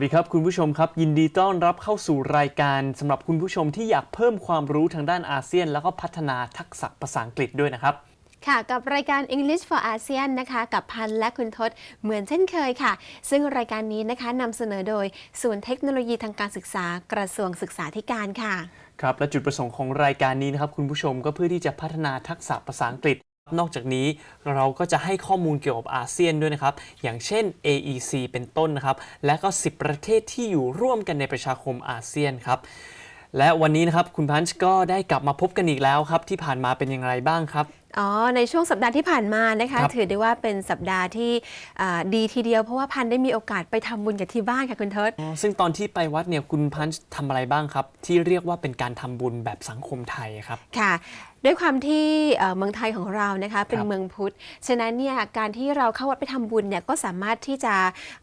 วัสดีครับคุณผู้ชมครับ ยินดีต้อนรับเข้าสู่รายการสำหรับคุณผู้ชมที่อยากเพิ่มความรู้ทางด้านอาเซียน แล้วก็พัฒนาทักษะภาษาอังกฤษด้วยนะครับ ค่ะ กับรายการ English for ASEAN นะคะ กับพันธ์และคุณทศเหมือนเช่นเคยค่ะ ซึ่งรายการนี้นะคะนำเสนอโดยศูนย์เทคโนโลยีทางการศึกษากระทรวงศึกษาธิการค่ะ ครับและจุดประสงค์ของรายการนี้นะครับคุณผู้ชมก็เพื่อที่จะพัฒนาทักษะภาษาอังกฤษ นอกจากนี้เราก็จะให้ข้อมูลเกี่ยวกับอาเซียนด้วยนะครับ อย่างเช่น AEC เป็นต้นนะครับ และก็ 10 ประเทศที่อยู่ร่วมกันในประชาคมอาเซียนครับ และวันนี้นะครับคุณพันช์ก็ได้กลับมาพบกันอีกแล้วครับ ที่ผ่านมาเป็นอย่างไรบ้างครับอ๋อ ในช่วงสัปดาห์ที่ผ่านมานะคะครับถือได้ว่าเป็นสัปดาห์ที่อ่าดีทีเดียวเพราะว่าพันธ์ได้มีโอกาสไปทำบุญกับที่บ้านค่ะคุณทศอ๋อซึ่งตอนที่ไปวัดเนี่ยคุณพันช์ทำอะไรบ้างครับ ที่เรียกว่าเป็นการทำบุญแบบสังคมไทยครับ ค่ะ ด้วยความที่เอ่อเมืองไทยของเรานะคะเป็นครับเมืองพุทธ ฉะนั้นเนี่ยการที่เราเข้าวัดไปทำบุญเนี่ยก็สามารถที่จะ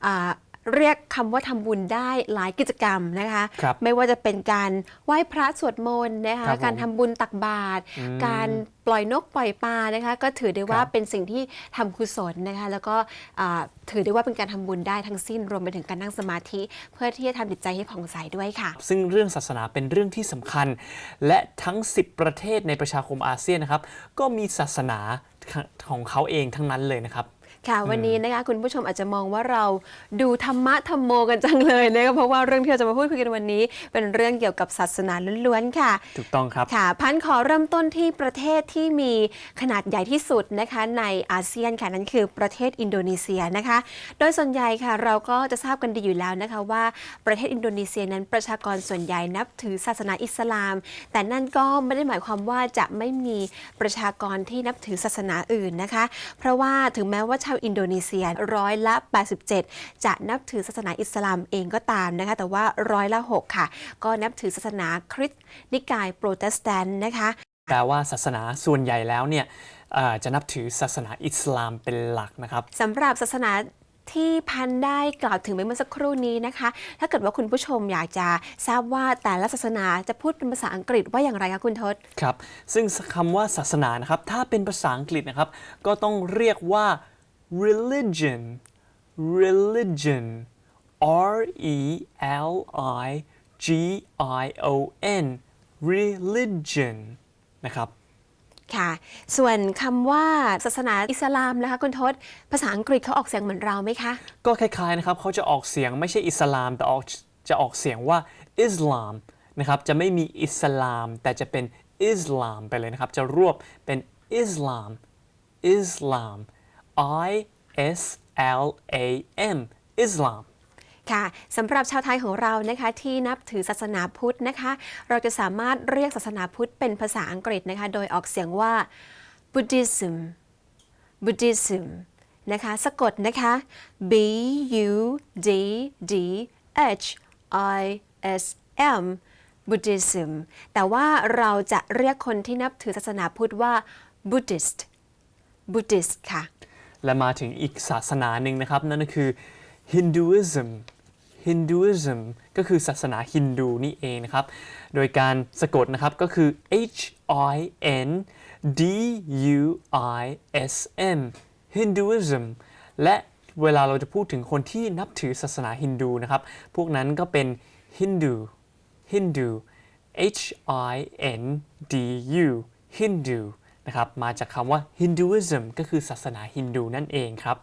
อ่า เรียกคำว่าทำบุญได้หลายกิจกรรมนะคะครับไม่ว่าจะเป็นการไหว้พระสวดมนต์นะคะครับผมการทำบุญตักบาตรอืมการปล่อยนกปล่อยปลานะคะ ก็ถือได้ว่าครับเป็นสิ่งที่ทำกุศลนะคะ แล้วก็อ่าถือได้ว่าเป็นการทำบุญได้ทั้งสิ้นรวมไปถึงการนั่งสมาธิ เพื่อที่จะทำจิตใจให้ผ่องใสด้วยค่ะ ซึ่งเรื่องศาสนาเป็นเรื่องที่สำคัญ และทั้ง 10 ประเทศในประชาคมอาเซียนนะครับ ก็มีศาสนาของเขาเองทั้งนั้นเลยนะครับ ค่ะวันนี้นะคะคุณผู้ชมอาจจะมองว่าเราดูธรรมะธรรมโมกันจังเลยนะคะเพราะว่าเรื่องที่เราจะมาพูดคุยกันวันนี้ เป็นเรื่องเกี่ยวกับศาสนาล้วนๆค่ะ ถูกต้องครับค่ะ พันขอเริ่มต้นที่ประเทศที่มีขนาดใหญ่ที่สุดนะคะในอาเซียนค่ะนั่นคือประเทศอินโดนีเซียนะคะ โดยส่วนใหญ่ค่ะเราก็จะทราบกันดีอยู่แล้วนะคะว่าประเทศอินโดนีเซียนั้นประชากรส่วนใหญ่นับถือศาสนาอิสลาม แต่นั่นก็ไม่ได้หมายความว่าจะไม่มีประชากรที่นับถือศาสนาอื่นนะคะ เพราะว่าถึงแม้ว่าชาวอินโดนีเซียร้อยละ 87 จะนับถือศาสนาอิสลามเองก็ตามนะคะ แต่ว่าร้อยละ 6 ค่ะ ก็นับถือศาสนาคริสต์นิกายโปรเตสแตนต์นะคะแปลว่าศาสนาส่วนใหญ่แล้วเนี่ยเอ่อจะนับถือศาสนาอิสลามเป็นหลักนะครับสำหรับศาสนาที่พันได้กล่าวถึงไปเมื่อสักครู่นี้นะคะ ถ้าเกิดว่าคุณผู้ชมอยากจะทราบว่าแต่ละศาสนาจะพูดเป็นภาษาอังกฤษว่าอย่างไรคะคุณทศครับ ซึ่งคำว่าศาสนานะครับ ถ้าเป็นภาษาอังกฤษนะครับ ก็ต้องเรียกว่า religion religion R E L I G I O N religion นะครับค่ะ ส่วนคำว่าศาสนาอิสลามนะคะคุณทศ ภาษาอังกฤษเขาออกเสียงเหมือนเราไหมคะ ก็คล้ายๆนะครับเขาจะออกเสียงไม่ใช่อิสลาม แต่ออกจะออกเสียงว่าอิสลามนะครับจะไม่มีอิสลาม แต่จะเป็นอิสลามไปเลยนะครับ จะรวบเป็นอิสลามอิสลาม I S L A M อิสลามค่ะสำหรับชาวไทยของเรานะคะที่นับถือศาสนาพุทธนะคะ เราจะสามารถเรียกศาสนาพุทธเป็นภาษาอังกฤษนะคะ โดยออกเสียงว่า Buddhism Buddhism นะคะสะกดนะคะ B U D D H I S M Buddhism แต่ว่าเราจะเรียกคนที่นับถือศาสนาพุทธว่า Buddhist Buddhist ค่ะ และมาถึงอีกศาสนาหนึ่งนะครับ นั่นก็คือ Hinduism Hinduism ก็คือศาสนาฮินดูนี่เองนะครับ โดยการสะกดนะครับก็คือ H I N D U I S M Hinduism และเวลาเราจะพูดถึงคนที่นับถือศาสนาฮินดูนะครับ พวกนั้นก็เป็น Hindu Hindu H I N D U Hindu นะครับมาจากคำว่า Hinduism ก็คือศาสนาฮินดูนั่นเองครับ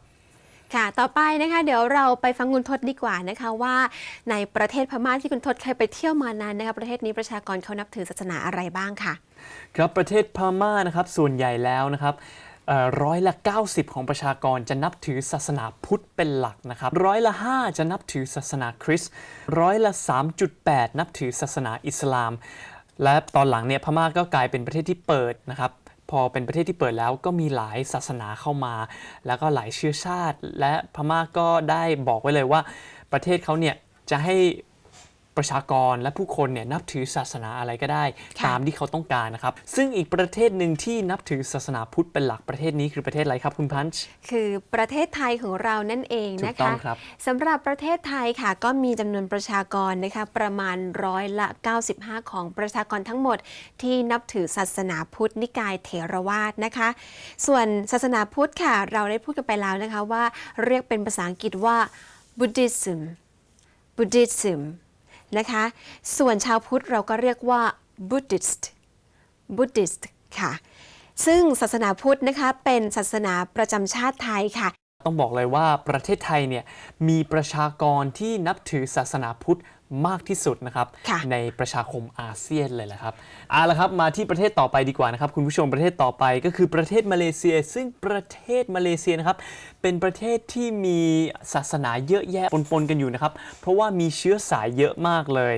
ค่ะ ต่อไปนะคะ เดี๋ยวเราไปฟังคุณทศดีกว่านะคะว่าในประเทศพม่าที่คุณทศเคยไปเที่ยวมานั้นนะคะประเทศนี้ประชากรเขานับถือศาสนาอะไรบ้างค่ะ ครับประเทศพม่านะครับส่วนใหญ่แล้วนะครับเอ่อร้อยละ 90 ของประชากรจะนับถือศาสนาพุทธเป็นหลักนะครับร้อยละ 5 จะนับถือศาสนาคริสต์ร้อยละ 3.8 นับถือศาสนาอิสลาม และตอนหลังเนี่ยพม่าก็กลายเป็นประเทศที่เปิดนะครับ พอเป็นประเทศที่เปิดแล้วก็มีหลายศาสนาเข้ามา แล้วก็หลายเชื้อชาติ และพม่าก็ได้บอกไว้เลยว่าประเทศเขาเนี่ยจะให้ ประชากรและผู้คนเนี่ยนับถือศาสนาอะไรก็ได้ค่ะตามที่เขาต้องการนะครับ ซึ่งอีกประเทศหนึ่งที่นับถือศาสนาพุทธเป็นหลักประเทศนี้คือประเทศอะไรครับคุณพันช์คือประเทศไทยของเรานั่นเองนะถูกต้อคะงครับสำหรับประเทศไทยค่ะ ก็มีจำนวนประชากรนะคะประมาณร้อยละ 95 ของประชากรทั้งหมด ที่นับถือศาสนาพุทธนิกายเถรวาทนะคะ ส่วนศาสนาพุทธค่ะ เราได้พูดกันไปแล้วนะคะว่าเรียกเป็นภาษาอังกฤษว่า Buddhism Buddhism นะคะ ส่วนชาวพุทธเราก็เรียกว่า Buddhist Buddhist ค่ะ ซึ่งศาสนาพุทธนะคะเป็นศาสนาประจำชาติไทยค่ะ ต้องบอกเลยว่าประเทศไทยเนี่ยมีประชากรที่นับถือศาสนาพุทธ มากที่สุดนะครับค่ะในประชาคมอาเซียนเลยแหละครับเอาละครับมาที่ประเทศต่อไปดีกว่านะครับ คุณผู้ชมประเทศต่อไปก็คือประเทศมาเลเซีย ซึ่งประเทศมาเลเซียนะครับเป็นประเทศที่มีศาสนาเยอะแยะปนๆกันอยู่นะครับ เพราะว่ามีเชื้อสายเยอะมากเลย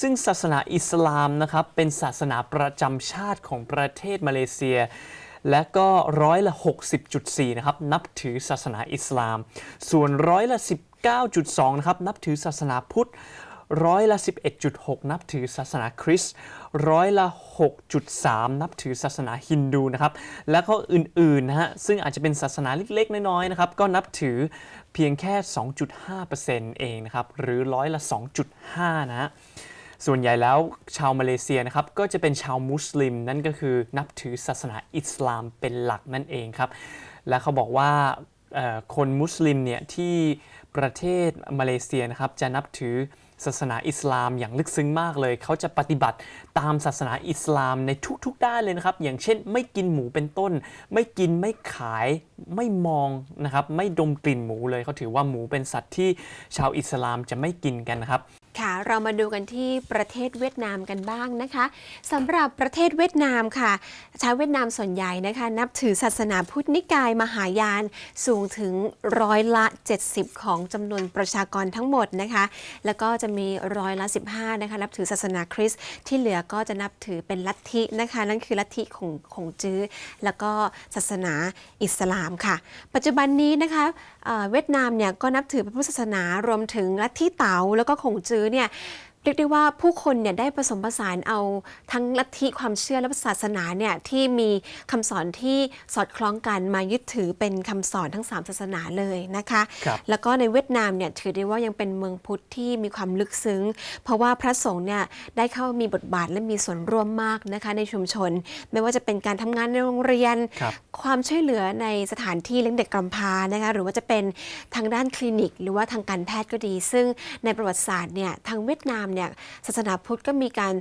ซึ่งศาสนาอิสลามนะครับเป็นศาสนาประจำชาติของประเทศมาเลเซียและก็ร้อยละ 60.4 นะครับ นับถือศาสนาอิสลาม ส่วนร้อยละ 19.2 นะครับ นับถือศาสนาพุทธ ร้อยละ 11.6 นับถือศาสนาคริสต์ร้อยละ 6.3 นับถือศาสนาฮินดูนะครับ แล้วก็อื่นๆนะฮะ ซึ่งอาจจะเป็นศาสนาเล็กๆ น้อยๆ นะครับ ก็นับถือเพียงแค่ 2.5%เองนะครับ หรือร้อยละ 2.5 นะฮะส่วนใหญ่แล้วชาวมาเลเซียนะครับก็จะเป็นชาวมุสลิม นั่นก็คือนับถือศาสนาอิสลามเป็นหลักนั่นเองครับ และเขาบอกว่าคนมุสลิมเนี่ยที่ประเทศมาเลเซียนะครับจะนับถือ ศาสนาอิสลามอย่างลึกซึ้งมากเลย เขาจะปฏิบัติตามศาสนาอิสลามในทุกๆด้านเลยนะครับ อย่างเช่นไม่กินหมูเป็นต้น ไม่กินไม่ขายไม่มองนะครับ ไม่ดมกลิ่นหมูเลยเขาถือว่าหมูเป็นสัตว์ที่ชาวอิสลามจะไม่กินกันนะครับ ค่ะ เรามาดูกันที่ประเทศเวียดนามกันบ้างนะคะสำหรับประเทศเวียดนามค่ะ ชาวเวียดนามส่วนใหญ่นะคะ นับถือศาสนาพุทธนิกายมหายานสูงถึงร้อยละ 70 ของจำนวนประชากรทั้งหมดนะคะ แล้วก็จะมีร้อยละ 15นะคะนับถือศาสนาคริสต์ที่เหลือก็จะนับถือเป็นลัทธินะคะ นั่นคือลัทธิของของจื้อแล้วก็ศาสนาอิสลามค่ะ ปัจจุบันนี้นะคะเอ่อเวียดนามเนี่ยก็นับถือพระพุทธศาสนารวมถึงลัทธิเต๋าแล้วก็ขงจื้อเนี่ย เรียกได้ว่าผู้คนเนี่ยได้ผสมผสานเอาทั้งลัทธิความเชื่อและศาสนาเนี่ยที่มีคำสอนที่สอดคล้องกันมายึดถือเป็นคำสอนทั้ง 3 ศาสนาเลยนะคะครับแล้วก็ในเวียดนามเนี่ยถือได้ว่ายังเป็นเมืองพุทธที่มีความลึกซึ้ง เพราะว่าพระสงฆ์เนี่ยได้เข้ามีบทบาทและมีส่วนร่วมมากนะคะในชุมชน ไม่ว่าจะเป็นการทำงานในโรงเรียนครับความช่วยเหลือในสถานที่เลี้ยงเด็กกำพร้านะคะหรือว่าจะเป็นทางด้านคลินิก หรือว่าทางการแพทย์ก็ดี ซึ่งในประวัติศาสตร์เนี่ยทางเวียดนามเนี่ยศาสนาพุทธก็มีการ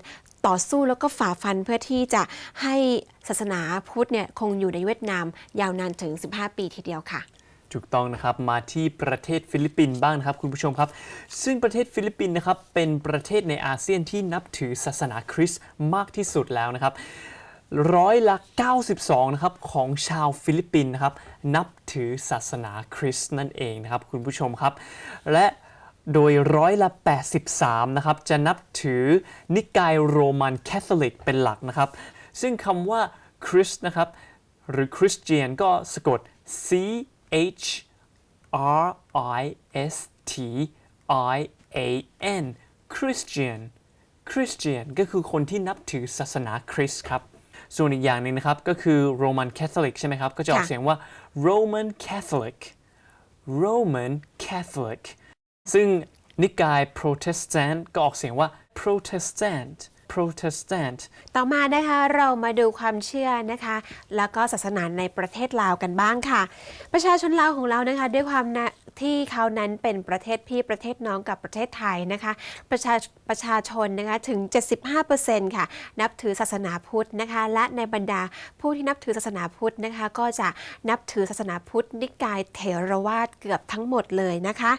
ต่อสู้แล้วก็ฝ่าฟันเพื่อที่จะให้ศาสนาพุทธเนี่ยคงอยู่ในเวียดนามยาวนานถึง 15 ปีทีเดียวค่ะถูกต้องนะครับมาที่ประเทศฟิลิปปินส์บ้างนะครับคุณผู้ชมครับ ซึ่งประเทศฟิลิปปินส์นะครับเป็นประเทศในอาเซียนที่นับถือศาสนาคริสต์มากที่สุดแล้วนะครับร้อยละ 92 นะครับของชาวฟิลิปปินส์นะครับนับถือศาสนาคริสต์นั่นเองนะครับคุณผู้ชมครับ และ โดยร้อยละ 83 นะครับ จะนับถือนิกายโรมันคาทอลิกเป็นหลักนะครับ ซึ่งคำว่าคริสต์นะครับ หรือคริสเตียนก็สะกด C H R I S T I A N Christian Christian ก็คือคนที่นับถือศาสนาคริสต์ครับ ส่วนอีกอย่างหนึ่งนะครับ ก็คือ Roman Catholic ใช่ไหมครับ ก็จะออกค่ะเสียงว่า Roman Catholic Roman Catholic ซึ่งนิกาย Protestant ก็ออกเสียงว่า Protestant Protestant ต่อมานะคะเรามาดูความเชื่อนะคะ แล้วก็ศาสนาในประเทศลาวกันบ้างค่ะ ประชาชนลาวของเรานะคะด้วยความนะ ที่เขานั้นเป็นประเทศพี่ประเทศน้องกับประเทศไทยนะคะประชาประชาชนนะคะถึง 75%ค่ะนับถือศาสนาพุทธนะคะและในบรรดาผู้ที่นับถือศาสนาพุทธนะคะก็จะนับถือศาสนาพุทธนิกายเถรวาทเกือบทั้งหมดเลยนะคะ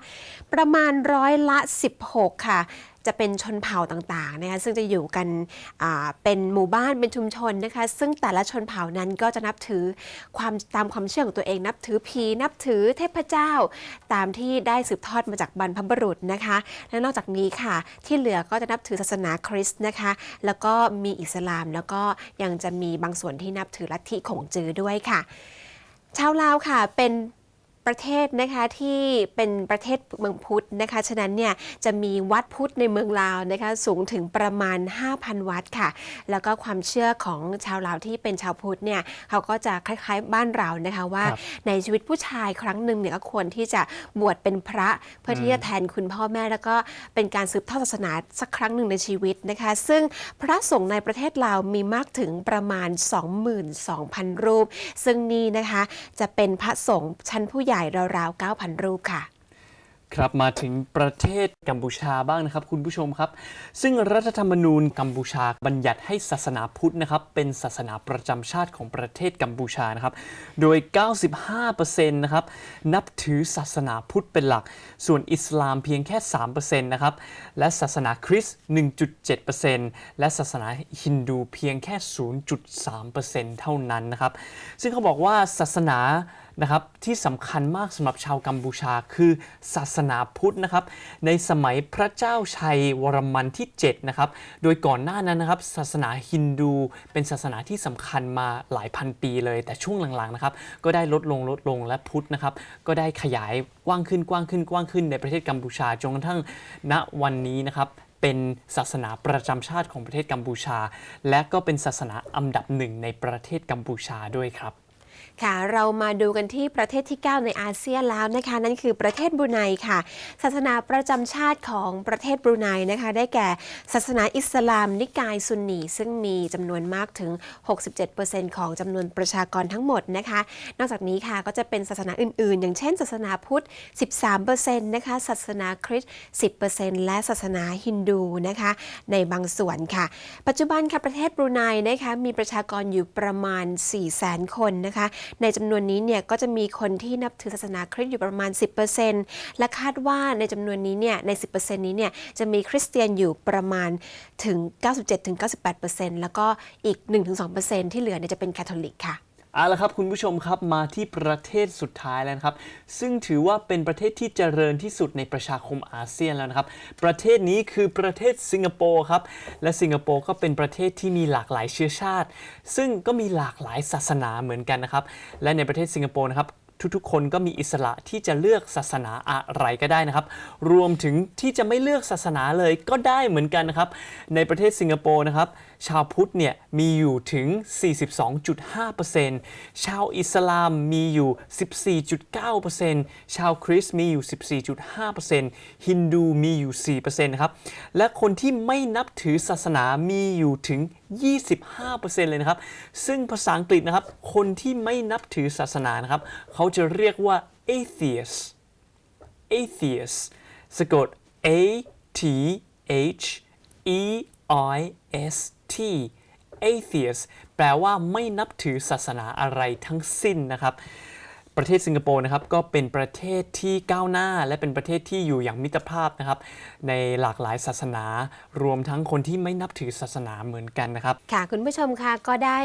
ประมาณร้อยละ 16 ค่ะ จะเป็นชนเผ่าต่างๆนะคะซึ่งจะอยู่กันเป็นหมู่บ้านเป็นชุมชนนะคะซึ่งแต่ละชนเผ่านั้นก็จะนับถือความตามความเชื่อของตัวเอง นับถือผีนับถือเทพเจ้า ตามที่ได้สืบทอดมาจากบรรพบุรุษนะคะ และนอกจากนี้ค่ะ ที่เหลือก็จะนับถือศาสนาคริสต์นะคะ แล้วก็มีอิสลามแล้วก็ยังจะมีบางส่วนที่นับถือลัทธิของจือด้วยค่ะ ชาวลาวค่ะเป็น ประเทศนะคะที่เป็นประเทศเมืองพุทธนะคะ ฉะนั้นเนี่ยจะมีวัดพุทธในเมืองลาวนะคะสูงถึงประมาณ 5,000 วัดค่ะ แล้วก็ความเชื่อของชาวลาวที่เป็นชาวพุทธเนี่ยเขาก็จะคล้ายๆบ้านเรานะคะว่าครับในชีวิตผู้ชายครั้งหนึ่งเนี่ยก็ควรที่จะบวชเป็นพระเพื่อที่จะแทนคุณพ่อแม่ แล้วก็เป็นการสืบทอดศาสนาสักครั้งหนึ่งในชีวิตนะคะ ซึ่งพระสงฆ์ในประเทศลาวมีมากถึงประมาณ 22,000 รูป ซึ่งนี่นะคะจะเป็นพระสงฆ์ชั้นผู้ใหญ่ราวๆ 9,000 รูปค่ะ ครับมาถึงประเทศกัมพูชาบ้างนะครับ คุณผู้ชมครับ ซึ่งรัฐธรรมนูญกัมพูชาบัญญัติให้ศาสนาพุทธนะครับเป็นศาสนาประจำชาติของประเทศกัมพูชานะครับโดย 95%นะครับนับถือศาสนาพุทธเป็นหลัก ส่วนอิสลามเพียงแค่ 3%นะครับและศาสนาคริสต์ 1.7%และศาสนาฮินดูเพียงแค่ 0.3%เท่านั้นนะครับซึ่งเขาบอกว่าศาสนา นะครับที่สำคัญมากสำหรับชาวกัมพูชาคือศาสนาพุทธนะครับในสมัยพระเจ้าชัยวรมันที่7นะครับโดยก่อนหน้านั้นนะครับศาสนาฮินดูเป็นศาสนาที่สำคัญมาหลายพันปีเลย แต่ช่วงหลังๆนะครับก็ได้ลดลงลดลงและพุทธนะครับก็ได้ขยายกว้างขึ้นกว้างขึ้นกว้างขึ้นในประเทศกัมพูชาจนกระทั่งณวันนี้นะครับเป็นศาสนาประจำชาติของประเทศกัมพูชา และก็เป็นศาสนาอันดับหนึ่งในประเทศกัมพูชาด้วยครับ ค่ะ เรามาดูกันที่ประเทศที่ 9 ในอาเซียนแล้วนะคะ นั่นคือประเทศบรูไนค่ะ ศาสนาประจำชาติของประเทศบรูไนนะคะ ได้แก่ศาสนาอิสลาม นิกายซุนนีซึ่งมีจำนวนมากถึง 67%ของจำนวนประชากรทั้งหมดนะคะ นอกจากนี้ค่ะก็จะเป็นศาสนาอื่นๆ อย่างเช่น ศาสนาพุทธ 13%นะคะ ศาสนาคริสต์10%และศาสนาฮินดูนะคะ ในบางส่วนค่ะ ปัจจุบันค่ะประเทศบรูไนนะคะมีประชากรอยู่ประมาณ 400,000 คนนะคะในจำนวนนี้เนี่ยก็จะมีคนที่นับถือศาสนาคริสต์อยู่ประมาณ 10%และคาดว่าในจำนวนนี้เนี่ยใน 10%นี้เนี่ยจะมีคริสเตียนอยู่ประมาณถึง 97-98%แล้วก็อีก 1-2%ที่เหลือเนี่ยจะเป็นคาทอลิกค่ะ เอาละครับคุณผู้ชมครับมาที่ประเทศสุดท้ายแล้วนะครับ ซึ่งถือว่าเป็นประเทศที่เจริญที่สุดในประชาคมอาเซียนแล้วนะครับ ประเทศนี้คือประเทศสิงคโปร์ครับและสิงคโปร์ก็เป็นประเทศที่มีหลากหลายเชื้อชาติ ซึ่งก็มีหลากหลายศาสนาเหมือนกันนะครับ และในประเทศสิงคโปร์นะครับทุกๆ คนก็มีอิสระที่จะเลือกศาสนาอะไรก็ได้นะครับ รวมถึงที่จะไม่เลือกศาสนาเลยก็ได้เหมือนกันนะครับ ในประเทศสิงคโปร์นะครับ ชาวพุทธเนี่ยมีอยู่ถึง 42.5%ชาวอิสลามมีอยู่ 14.9%ชาวคริสต์มีอยู่ 14.5%ฮินดูมีอยู่4%นะครับและคนที่ไม่นับถือศาสนามีอยู่ถึง 25%เลยนะครับ ซึ่งภาษาอังกฤษนะครับ คนที่ไม่นับถือศาสนานะครับ เขาจะเรียกว่า atheist atheist สะกด a t h e i s t atheist แปลว่าไม่นับถือศาสนาอะไรทั้งสิ้นนะครับ ประเทศสิงคโปร์นะครับก็เป็นประเทศที่ก้าวหน้า และเป็นประเทศที่อยู่อย่างมิตรภาพนะครับ ในหลากหลายศาสนา รวมทั้งคนที่ไม่นับถือศาสนาเหมือนกันนะครับ ค่ะคุณผู้ชมคะก็ได้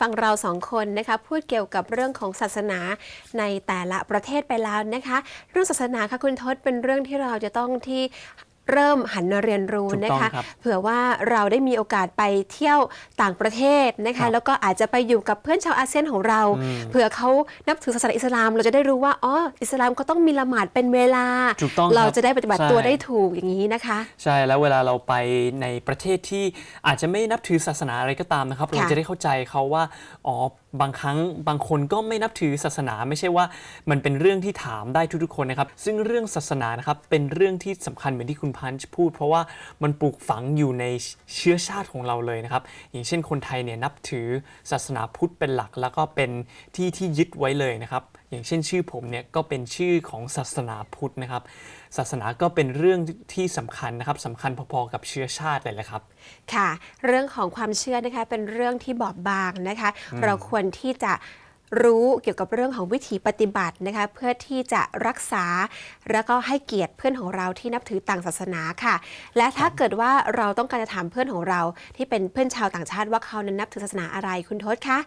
ฟังเราสองคนนะคะพูดเกี่ยวกับเรื่องของศาสนาในแต่ละประเทศไปแล้วนะคะ เรื่องศาสนาค่ะคุณทศเป็นเรื่องที่เราจะต้องที่ เริ่มหันมาเรียนรู้ถูกนะต้องคะครับเผื่อว่าเราได้มีโอกาสไปเที่ยวต่างประเทศนะครัคะบแล้วก็อาจจะไปอยู่กับเพื่อนชาวอาเซียนของเรา เผื่อเขานับถือศาสนาอิสลาม เราจะได้รู้ว่าอ๋ออิสลามเขาต้องมีละหมาดเป็นเวลาถูกต้องครับเราจะได้ปฏิบัติตัวใช่ได้ถูกอย่างนี้นะคะ ใช่แล้วเวลาเราไปในประเทศที่อาจจะไม่นับถือศาสนาอะไรก็ตามนะครับ เราจะได้เข้าใจเขาว่าอ๋อ บางครั้งบางคนก็ไม่นับถือศาสนาไม่ใช่ว่ามันเป็นเรื่องที่ถามได้ทุกๆคนนะครับ ซึ่งเรื่องศาสนานะครับเป็นเรื่องที่สำคัญเหมือนที่คุณพันช์พูด เพราะว่ามันปลูกฝังอยู่ในเชื้อชาติของเราเลยนะครับ อย่างเช่นคนไทยเนี่ยนับถือศาสนาพุทธเป็นหลัก แล้วก็เป็นที่ที่ยึดไว้เลยนะครับ อย่างเช่นชื่อผมเนี่ยก็เป็นชื่อของศาสนาพุทธนะครับ ศาสนาก็เป็นเรื่องที่สำคัญนะครับสำคัญพอๆกับเชื้อชาติเลยแหละครับ ค่ะ เรื่องของความเชื่อนะคะเป็นเรื่องที่บอบบางนะคะ เราควรที่จะรู้เกี่ยวกับเรื่องของวิถีปฏิบัตินะคะ เพื่อที่จะรักษา แล้วก็ให้เกียรติเพื่อนของเราที่นับถือต่างศาสนาค่ะ และถ้าเกิดว่าเราต้องการจะถามเพื่อนของเรา ที่เป็นเพื่อนชาวต่างชาติว่าเขานั้นนับถือศาสนาอะไรคุณทศคะ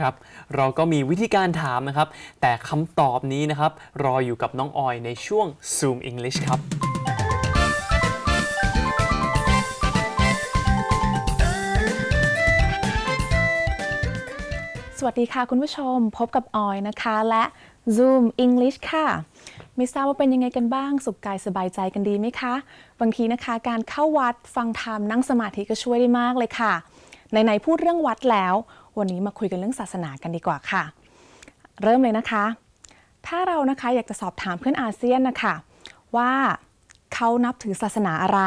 ครับเราก็มีวิธีการถามนะครับ แต่คำตอบนี้นะครับ รออยู่กับน้องออยในช่วง Zoom English ครับ สวัสดีค่ะคุณผู้ชมพบกับออยนะคะ และ Zoom English ค่ะไม่ทราบว่าเป็นยังไงกันบ้าง สุขกายสบายใจกันดีไหมคะ บางทีนะคะการเข้าวัดฟังธรรมนั่งสมาธิก็ช่วยได้มากเลยค่ะไหนๆพูดเรื่องวัดแล้ว วันนี้มาคุยกันเรื่องศาสนากันดีกว่าค่ะ เริ่มเลยนะคะ ถ้าเรานะคะอยากจะสอบถามเพื่อนอาเซียนนะคะว่าเขานับถือศาสนาอะไร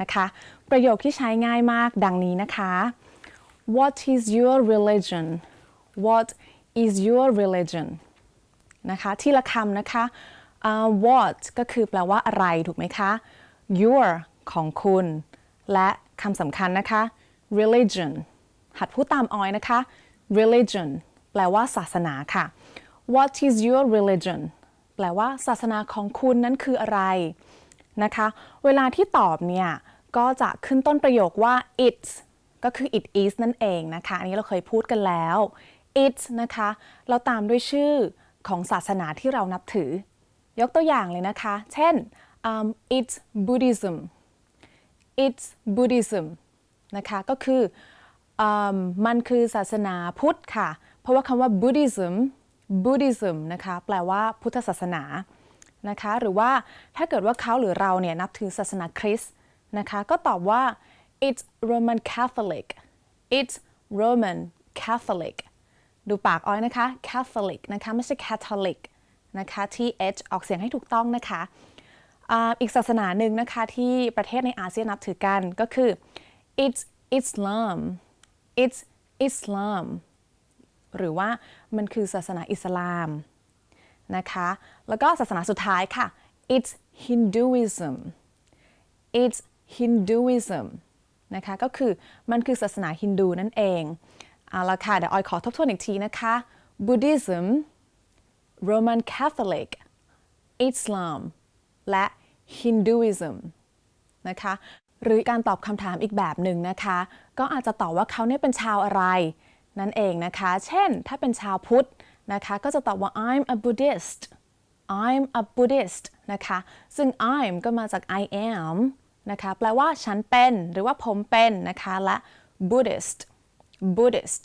นะคะ ประโยคที่ใช้ง่ายมากดังนี้นะคะ What is your religion What is your religion นะคะทีละคำนะคะอ่า What ก็คือแปลว่าอะไรถูกไหมคะ Your ของคุณ และคำสำคัญนะคะ Religion หัดพูดตามออยนะคะ Religion แปลว่าศาสนาค่ะ What is your religion แปลว่าศาสนาของคุณนั้นคืออะไรนะคะ เวลาที่ตอบเนี่ยก็จะขึ้นต้นประโยคว่า it's ก็คือ it is นั่นเองนะคะ อันนี้เราเคยพูดกันแล้ว it นะคะเราตามด้วยชื่อของศาสนาที่เรานับถือ ยกตัวอย่างเลยนะคะ เช่นอืม it's Buddhism it's Buddhism นะคะ ก็คือ มันคือศาสนาพุทธค่ะ เพราะว่าคำว่า Buddhism Buddhism นะคะแปลว่าพุทธศาสนานะคะหรือว่าถ้าเกิดว่าเขาหรือเราเนี่ยนับถือศาสนาคริสต์นะคะก็ตอบว่า it's Roman Catholic it's Roman Catholic ดูปากอ้อยนะคะ Catholic นะคะไม่ใช่ Catholic นะคะ th ออกเสียงให้ถูกต้องนะคะอีกศาสนาหนึ่งนะคะที่ประเทศในอาเซียนนับถือกันก็คือ it's Islam it's Islam หรือว่ามันคือศาสนาอิสลามนะคะ แล้วก็ศาสนาสุดท้ายค่ะ it's Hinduism it's Hinduism นะคะ ก็คือมันคือศาสนาฮินดูนั่นเอง เอาละค่ะ เดี๋ยวออยขอทบทวนอีกทีนะคะ Buddhism Roman Catholic Islam และ Hinduism นะคะ หรือการตอบคำถามอีกแบบหนึ่งนะคะ ก็อาจจะตอบว่าเขาเนี่ยเป็นชาวอะไร นั่นเองนะคะ เช่น ถ้าเป็นชาวพุทธนะคะ ก็จะตอบว่า I'm a Buddhist I'm a Buddhist นะคะ ซึ่ง I'm ก็มาจาก I am นะคะ แปลว่าฉันเป็นหรือว่าผมเป็นนะคะ และ Buddhist Buddhist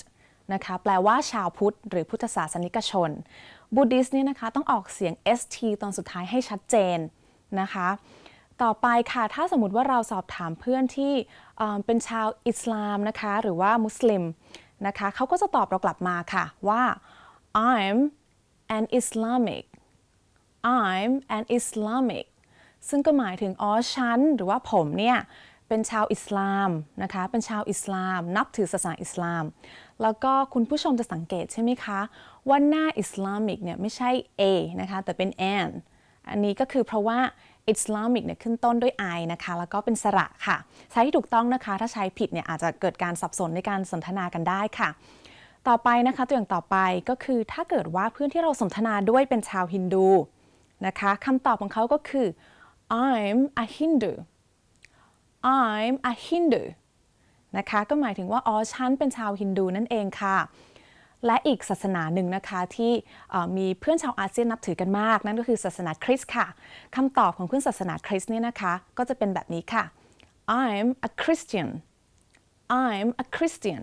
นะคะ แปลว่าชาวพุทธ หรือพุทธศาสนิกชน Buddhist เนี่ยนะคะ ต้องออกเสียง st ตอนสุดท้ายให้ชัดเจนนะคะ ต่อไปค่ะถ้าสมมติว่าเราสอบถามเพื่อนที่เป็นชาวอิสลามนะคะหรือว่ามุสลิมนะคะเขาก็จะตอบเรากลับมาค่ะว่า I'm an Islamic I'm an Islamic ซึ่งก็หมายถึงอ๋อฉันหรือว่าผมเนี่ยเป็นชาวอิสลามนะคะเป็นชาวอิสลาม นับถือศาสนาอิสลาม แล้วก็คุณผู้ชมจะสังเกตใช่ไหมคะว่าหน้าอิสลามิกเนี่ยไม่ใช่ A นะคะแต่เป็น an อันนี้ก็คือเพราะว่า Islamic เนี่ยขึ้นต้นด้วย I นะคะ แล้วก็เป็นสระค่ะ ใช้ที่ถูกต้องนะคะ ถ้าใช้ผิดเนี่ยอาจจะเกิดการสับสนในการสนทนากันได้ค่ะ ต่อไปนะคะตัวอย่างต่อไปก็คือถ้าเกิดว่าเพื่อนที่เราสนทนาด้วยเป็นชาวฮินดูนะคะคำตอบของเขาก็คือ I'm a Hindu I'm a Hindu นะคะก็หมายถึงว่าอ๋อฉันเป็นชาวฮินดูนั่นเองค่ะ และอีกศาสนาหนึ่งนะคะที่มีเพื่อนชาวอาเซียนนับถือกันมาก นั่นก็คือศาสนาคริสต์ค่ะคำตอบของเพื่อนศาสนาคริสต์เนี่ยนะคะก็จะเป็นแบบนี้ค่ะ I'm a Christian I'm a Christian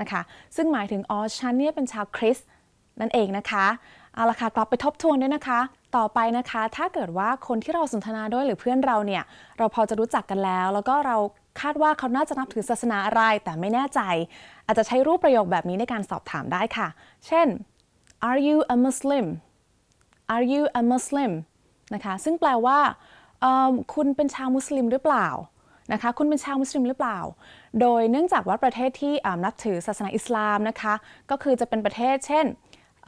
นะคะซึ่งหมายถึงอ๋อฉันเนี่ยเป็นชาวคริสต์นั่นเองนะคะเอาละค่ะกลับไปทบทวนด้วยนะคะ ต่อไปนะคะ ถ้าเกิดว่าคนที่เราสนทนาด้วยหรือเพื่อนเราเนี่ย เราพอจะรู้จักกันแล้ว แล้วก็เรา คาดว่าเขาน่าจะนับถือศาสนาอะไร แต่ไม่แน่ใจ อาจจะใช้รูปประโยคแบบนี้ในการสอบถามได้ค่ะ เช่น Are you a Muslim Are you a Muslim นะคะ ซึ่งแปลว่าคุณเป็นชาวมุสลิมหรือเปล่านะคะ คุณเป็นชาวมุสลิมหรือเปล่า โดยเนื่องจากว่าประเทศที่นับถือศาสนาอิสลามนะคะ ก็คือจะเป็นประเทศ เช่น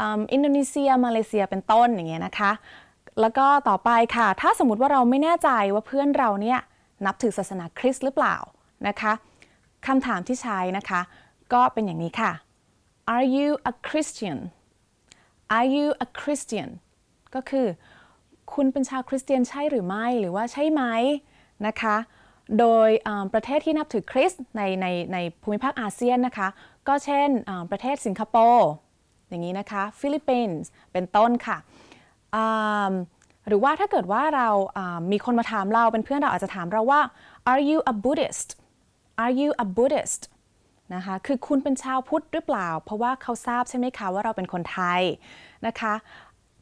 อินโดนีเซีย มาเลเซีย เป็นต้นอย่างเงี้ยนะคะ แล้วก็ต่อไปค่ะ ถ้าสมมติว่าเราไม่แน่ใจว่าเพื่อนเราเนี่ย นับถือศาสนาคริสต์หรือเปล่านะคะคำถามที่ใช้นะคะก็เป็นอย่างนี้ค่ะ Are you a Christian Are you a Christian ก็คือ คุณเป็นชาวคริสเตียนใช่หรือไม่ หรือว่าใช่ไหมนะคะ โดยประเทศที่นับถือคริสต์ในในในภูมิภาคอาเซียนนะคะ ก็เช่นประเทศสิงคโปร์อย่างนี้นะคะ ฟิลิปปินส์เป็นต้นค่ะ หรือว่าถ้าเกิดว่าเรามีคนมาถามเราเป็นเพื่อนเราอาจจะถามเราว่า are you a Buddhist are you a Buddhist นะคะ คือคุณเป็นชาวพุทธหรือเปล่า เพราะว่าเขาทราบใช่ไหมคะว่าเราเป็นคนไทยนะคะ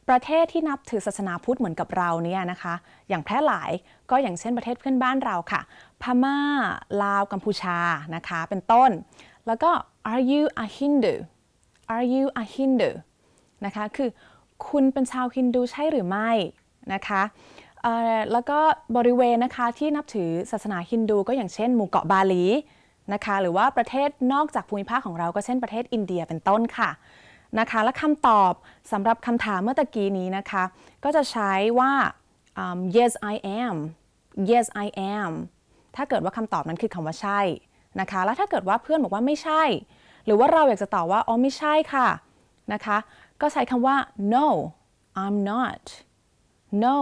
ประเทศที่นับถือศาสนาพุทธเหมือนกับเราเนี่ยนะคะ อย่างแพร่หลายก็อย่างเช่นประเทศเพื่อนบ้านเราค่ะ พม่า ลาว กัมพูชา นะคะ เป็นต้น แล้วก็ are you a Hindu are you a Hindu นะคะ คือคุณเป็นชาวฮินดูใช่หรือไม่ นะคะแล้วก็บริเวณนะคะที่นับถือศาสนาฮินดูก็อย่างเช่น หมู่เกาะบาหลีนะคะหรือว่าประเทศนอกจากภูมิภาคของเราก็เช่นประเทศอินเดียเป็นต้นค่ะนะคะและคำตอบสำหรับคำถามเมื่อตะกี้นี้นะคะ ก็จะใช้ว่าอืม yes I am yes I am ถ้าเกิดว่าคำตอบนั้นคือคำว่าใช่นะคะ แล้วถ้าเกิดว่าเพื่อนบอกว่าไม่ใช่ หรือว่าเราอยากจะตอบว่าอ๋อไม่ใช่ค่ะนะคะ ก็ใช้คำว่า no I'm not no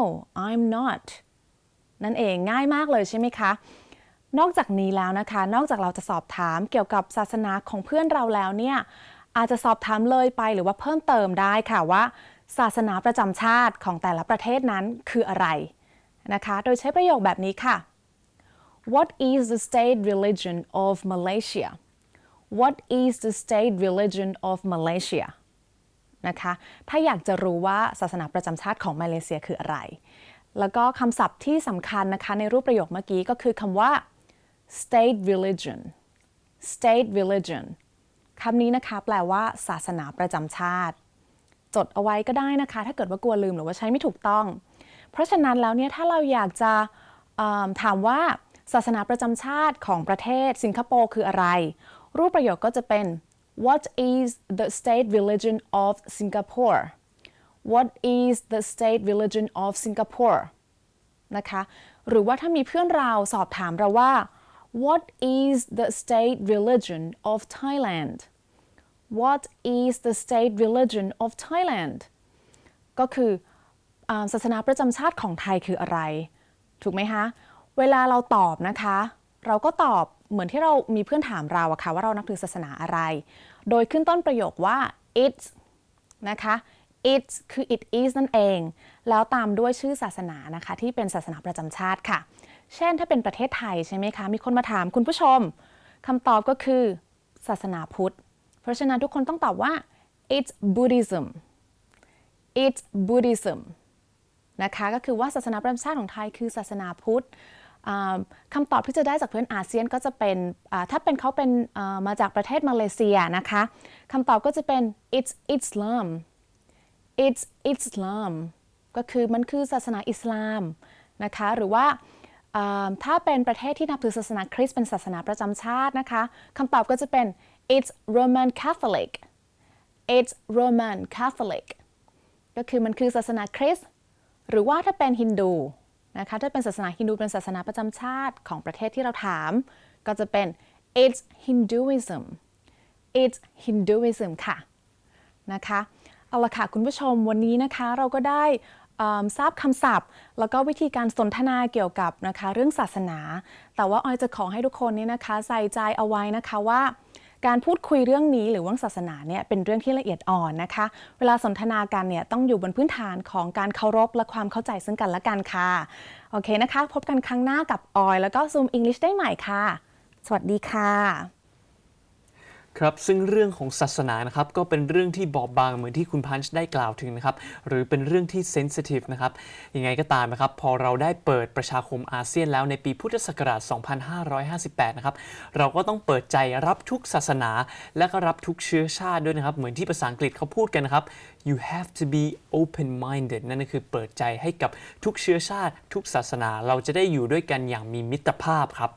I'm not นั่นเองง่ายมากเลยใช่ไหมคะ นอกจากนี้แล้วนะคะ นอกจากเราจะสอบถามเกี่ยวกับศาสนาของเพื่อนเราแล้วเนี่ยอาจจะสอบถามเลยไปหรือว่าเพิ่มเติมได้ค่ะว่า ศาสนาประจำชาติของแต่ละประเทศนั้นคืออะไรนะคะ โดยใช้ประโยคแบบนี้ค่ะ What is the state religion of Malaysia What is the state religion of Malaysia นะคะ ถ้าอยากจะรู้ว่าศาสนาประจำชาติของมาเลเซียคืออะไร แล้วก็คำศัพท์ที่สำคัญนะคะในรูปประโยคเมื่อกี้ก็คือคำว่า state religion state religion คำนี้นะคะแปลว่าศาสนาประจำชาติ จดเอาไว้ก็ได้นะคะ ถ้าเกิดว่ากลัวลืมหรือว่าใช้ไม่ถูกต้อง เพราะฉะนั้นแล้วเนี่ยถ้าเราอยากจะถามว่าศาสนาประจำชาติของประเทศสิงคโปร์คืออะไร รูปประโยคก็จะเป็น What is the state religion of Singapore What is the state religion of Singapore นะคะ หรือว่าถ้ามีเพื่อนเราสอบถามเราว่า What is the state religion of Thailand What is the state religion of Thailand ก็คืออาศาสนาประจำชาติของไทยคืออะไร ถูกไหมคะ เวลาเราตอบนะคะ เราก็ตอบ เหมือนที่เรามีเพื่อนถามเราอะค่ะว่าเรานับถือศาสนาอะไร โดยขึ้นต้นประโยคว่า it's นะคะ it คือ it is นั่นเอง แล้วตามด้วยชื่อศาสนานะคะที่เป็นศาสนาประจำชาติค่ะ เช่นถ้าเป็นประเทศไทยใช่ไหมคะ มีคนมาถามคุณผู้ชมคำตอบก็คือศาสนาพุทธ เพราะฉะนั้นทุกคนต้องตอบว่า it's Buddhism it's Buddhism นะคะก็คือว่าศาสนาประจำชาติของไทยคือศาสนาพุทธ คำตอบที่จะได้จากเพื่อนอาเซียนก็จะเป็นถ้าเป็นเขาเป็นมาจากประเทศมาเลเซียนะคะคำตอบก็จะเป็น it's Islam it's Islam ก็คือมันคือศาสนาอิสลามนะคะหรือว่าถ้าเป็นประเทศที่นับถือศาสนาคริสต์เป็นศาสนาประจำชาตินะคะคำตอบก็จะเป็น it's Roman Catholic it's Roman Catholic ก็คือมันคือศาสนาคริสต์หรือว่าถ้าเป็นฮินดู นะคะถ้าเป็นศาสนาฮินดูเป็นศาสนาประจำชาติของประเทศที่เราถาม ก็จะเป็น it's Hinduism it's Hinduism ค่ะนะคะเอาละค่ะ คุณผู้ชมวันนี้นะคะเราก็ได้ทราบคำศัพท์ แล้วก็วิธีการสนทนาเกี่ยวกับนะคะเรื่องศาสนา แต่ว่าออยจะขอให้ทุกคนนี้นะคะใส่ใจเอาไว้นะคะว่า การพูดคุยเรื่องนี้หรือว่าศาสนาเนี่ยเป็นเรื่องที่ละเอียดอ่อนนะคะ เวลาสนทนากันเนี่ยต้องอยู่บนพื้นฐานของการเคารพและความเข้าใจซึ่งกันและกันค่ะ โอเคนะคะ พบกันครั้งหน้ากับออยแล้วก็ซูมอังกฤษได้ใหม่ค่ะ สวัสดีค่ะ ครับซึ่งเรื่องของศาสนานะครับก็เป็นเรื่องที่บอบบางเหมือนที่คุณพันช์ได้กล่าวถึงนะครับหรือเป็นเรื่องที่เซนซิทีฟนะครับยังไงก็ตามนะครับพอเราได้เปิดประชาคมอาเซียนแล้วในปีพุทธศักราช 2558 นะครับเราก็ต้องเปิดใจรับทุกศาสนา และก็รับทุกเชื้อชาติด้วยนะครับเหมือนที่ภาษาอังกฤษเขาพูดกันนะครับ you have to be open minded นั่นก็คือเปิดใจให้กับทุกเชื้อชาติ ทุกศาสนาเราจะได้อยู่ด้วยกันอย่างมีมิตรภาพครับ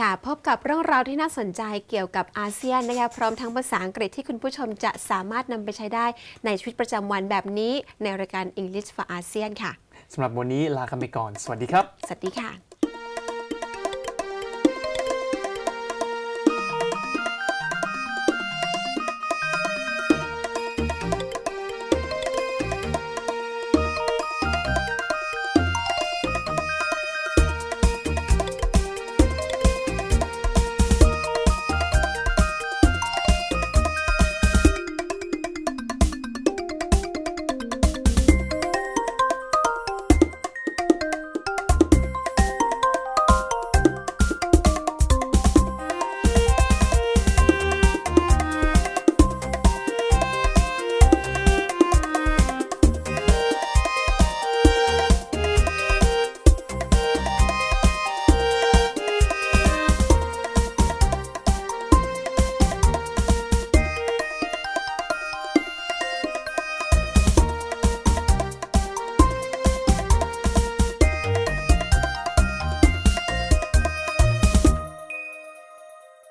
ค่ะ พบกับเรื่องราวที่น่าสนใจเกี่ยวกับอาเซียนนะคะพร้อมทั้งภาษาอังกฤษที่คุณผู้ชมจะสามารถนำไปใช้ได้ในชีวิตประจำวันแบบนี้ ในรายการ English for ASEAN ค่ะสำหรับวันนี้ลากันไปก่อน สวัสดีครับ สวัสดีค่ะ